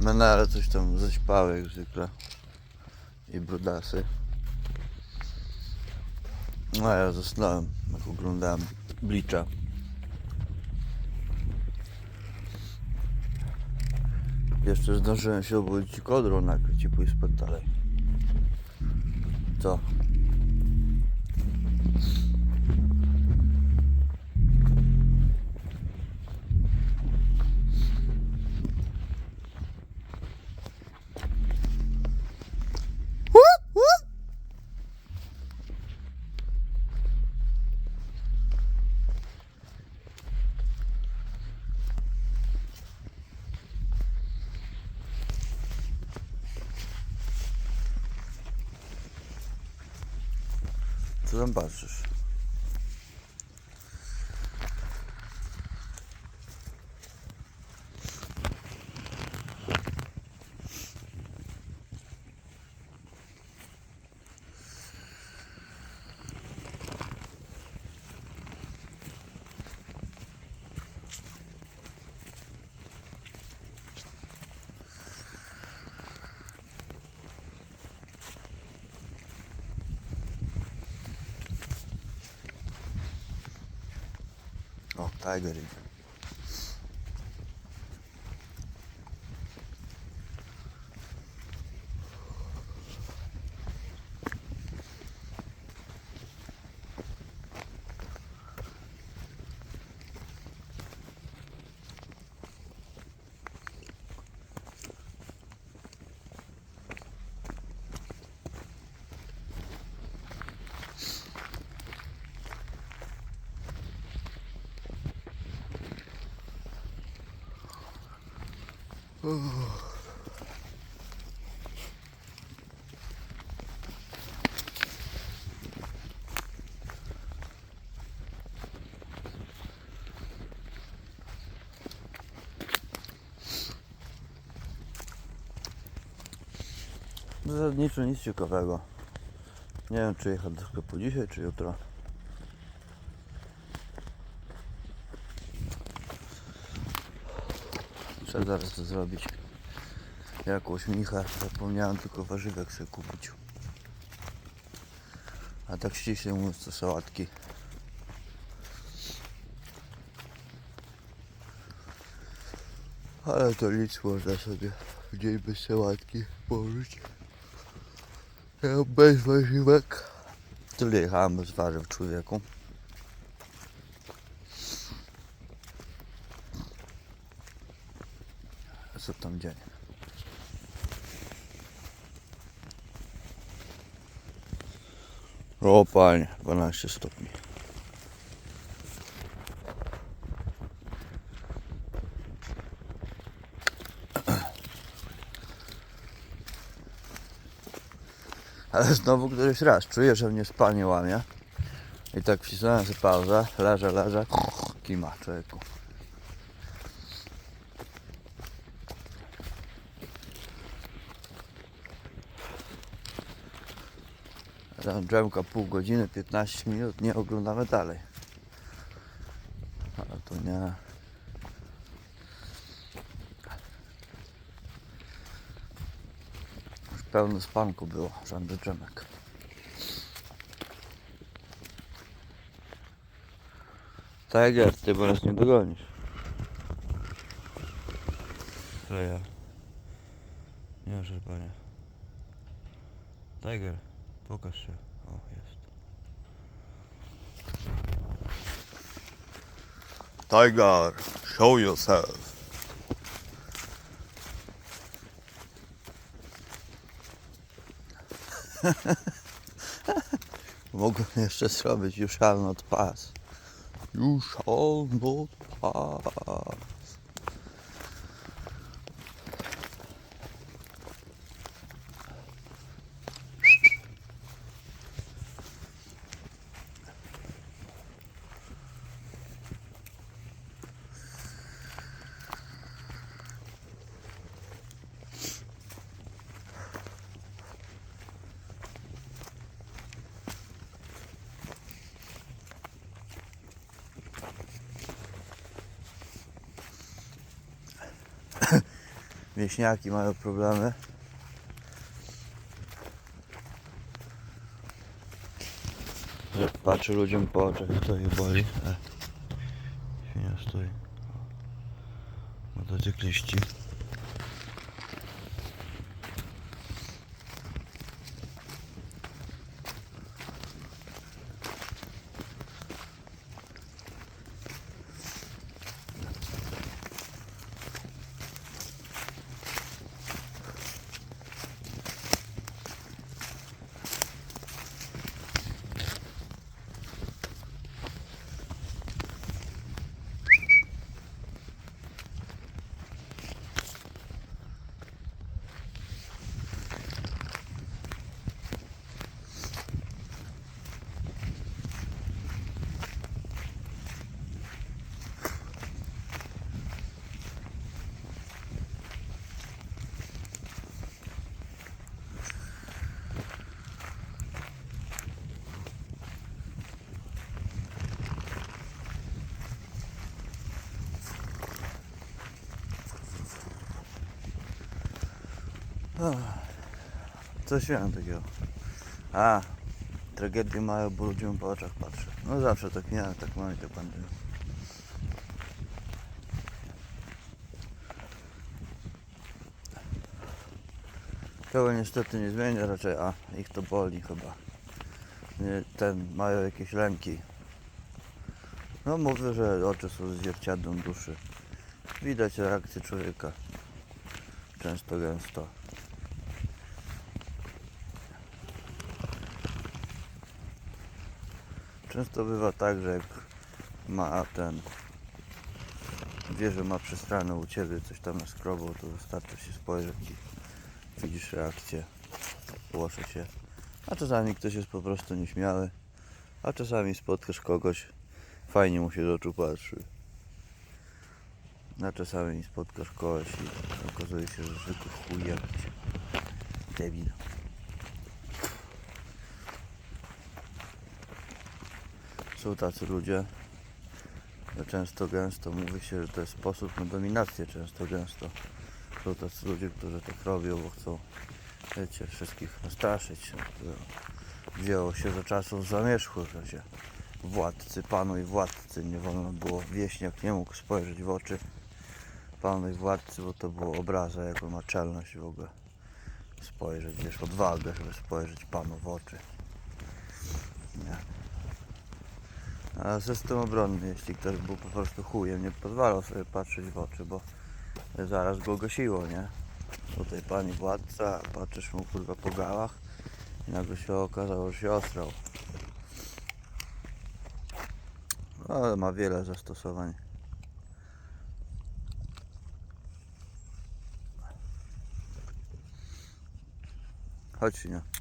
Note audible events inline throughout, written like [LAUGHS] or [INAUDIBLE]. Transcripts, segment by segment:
Menele coś tam zaśpały jak zwykle. I brudasy. No ja zasnąłem, jak oglądałem Blicza. Jeszcze zdążyłem się obudzić kodrą nakryć i pójść spać dalej. Co? Co tam patrzysz? Idzie. Zasadniczo nic ciekawego. Nie wiem czy jechać do sklepu dzisiaj, czy jutro. Muszę zaraz to zrobić. Jakąś micha. Zapomniałem tylko warzywek sobie kupić. A tak ściśle mówiąc to sałatki. Ale to nic można sobie w dzień bez sałatki położyć. Ja bez warzywek. Tyle jechałem bez warzyw człowieku. Tam dzień? O panie, 12 stopni. Ale znowu któryś raz czuję, że mnie spanie łamie. I tak wcisnąłem sobie pauzę, leżę, leżę, kima człowieku. Tam drzemka pół godziny, 15 minut, nie oglądamy dalej. Ale to nie. Już pełno spanku było, żadnych drzemek. Tiger, ty bo nas nie dogonisz. Ale ja. Nie, proszę panie. Tiger, pokaż się. O, jest. Tiger, show yourself. [LAUGHS] Mogłem jeszcze zrobić you shall not pass. You shall Wieśniaki mają problemy. Patrzę ludziom po oczach, to je boli. E. Świnia stoi. Motocykliści. Coś miałem takiego. A, tragedię mają, bo ludziom po oczach patrzę. No zawsze tak miałem, tak mam i tak będę. Tego niestety nie zmienia raczej, a ich to boli chyba. Nie, ten, mają jakieś lęki. No mówię, że oczy są zwierciadłem duszy. Widać reakcję człowieka. Często gęsto. Często bywa tak, że jak ma ten wie, że ma przestranę u ciebie coś tam na skrobą, to wystarczy się spojrzeć i widzisz reakcję, głoszę się. A czasami ktoś jest po prostu nieśmiały, a czasami spotkasz kogoś, fajnie mu się do oczu patrzy. A czasami spotkasz kogoś i okazuje się, że zwykły chuj jakiś. Debil. Są tacy ludzie, że często gęsto mówi się, że to jest sposób na dominację często gęsto. Są tacy ludzie, którzy tak robią, bo chcą, wiecie, wszystkich nastraszyć. To Wzięło się za czasów zamierzchłych, że się władcy, panu i władcy nie wolno było, wieśniak nie mógł spojrzeć w oczy panu i władcy, bo to było obraza, jaką ma czelność w ogóle spojrzeć, wiesz, odwagę, żeby spojrzeć panu w oczy. Nie. System obronny, jeśli ktoś był po prostu chujem, nie pozwalał sobie patrzeć w oczy, bo zaraz go gasiło, nie? Tutaj pani władca, patrzysz mu kurwa po gałach i nagle się okazało, że się ostrał. No, ale ma wiele zastosowań. Chodź, nie.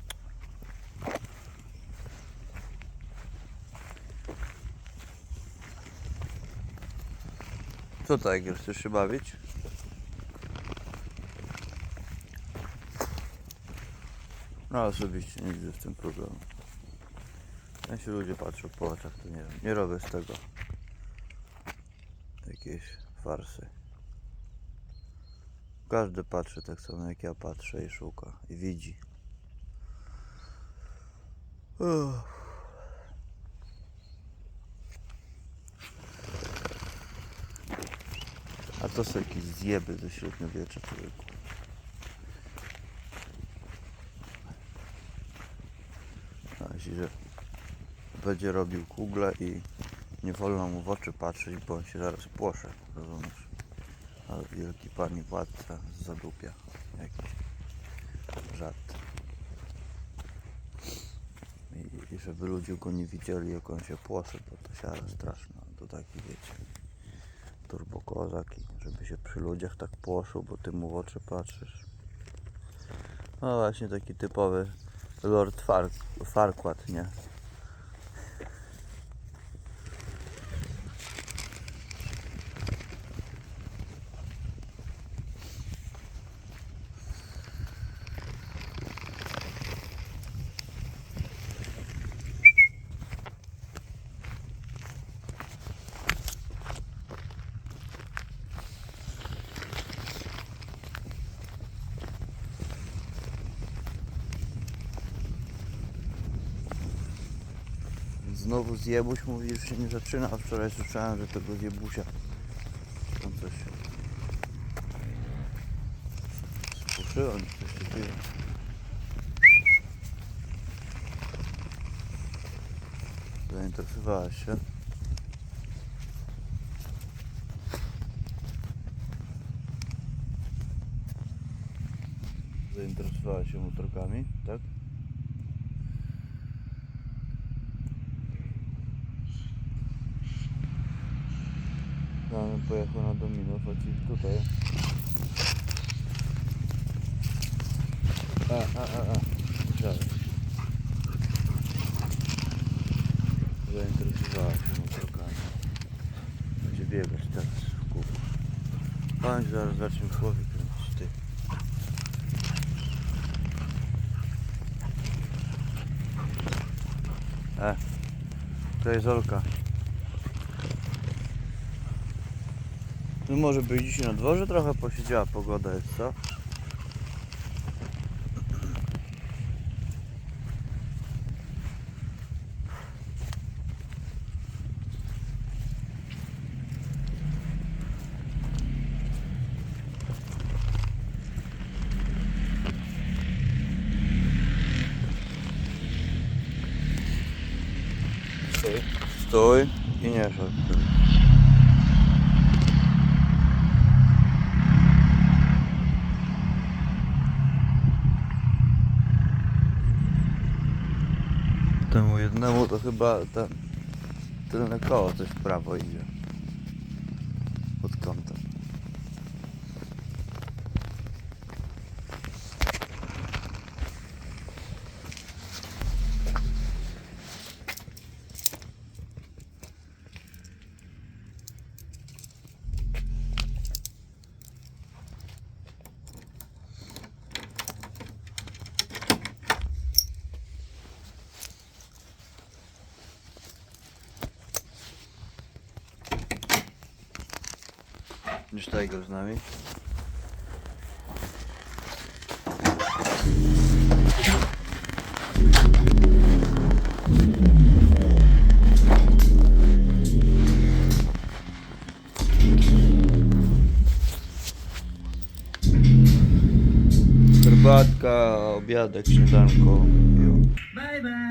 Co Tiger, chcesz się bawić? No osobiście nie widzę w tym problemu. Jak się ludzie patrzą po oczach, to nie wiem. Nie robię z tego jakiejś farsy. Każdy patrzy tak samo jak ja patrzę i szuka i widzi. Uff. To są jakieś zjeby ze średniowiecza człowieku. A myśli, że będzie robił kugle i nie wolno mu w oczy patrzeć, bo on się zaraz płosze, rozumiesz? Ale wielki pani władca zadupia jakiś żart. I, I żeby ludzie go nie widzieli, jak on się płosze, bo to siara straszna. To taki wiecie turbokozak i żeby się przy ludziach tak płoszył, bo ty mu w oczy patrzysz. No właśnie taki typowy Lord Far Farquaad, nie? Znowu zjebuś mówi, że się nie zaczyna, a wczoraj słyszałem, że tego zjebusia tam coś spuszyłem, coś takiego. Zainteresowałaś się? Zainteresowałaś się motorkami, tak? Ja bym pojechał na Dominów, a ci tutaj. A, a, a, a. Musiałeś. Zainteresowała się motorkami. Będzie biegać teraz w kółko. Pan zaraz zacznie w głowie kręcić, ty. E, to jest Olka. No może by dzisiaj na dworze trochę posiedziała, pogoda jest, co? Stój i nie szedł. Jednemu to chyba ten tylne koło coś w prawo idzie. Tiger z nami. Herbatka, obiadek, śniadanko. Bye bye.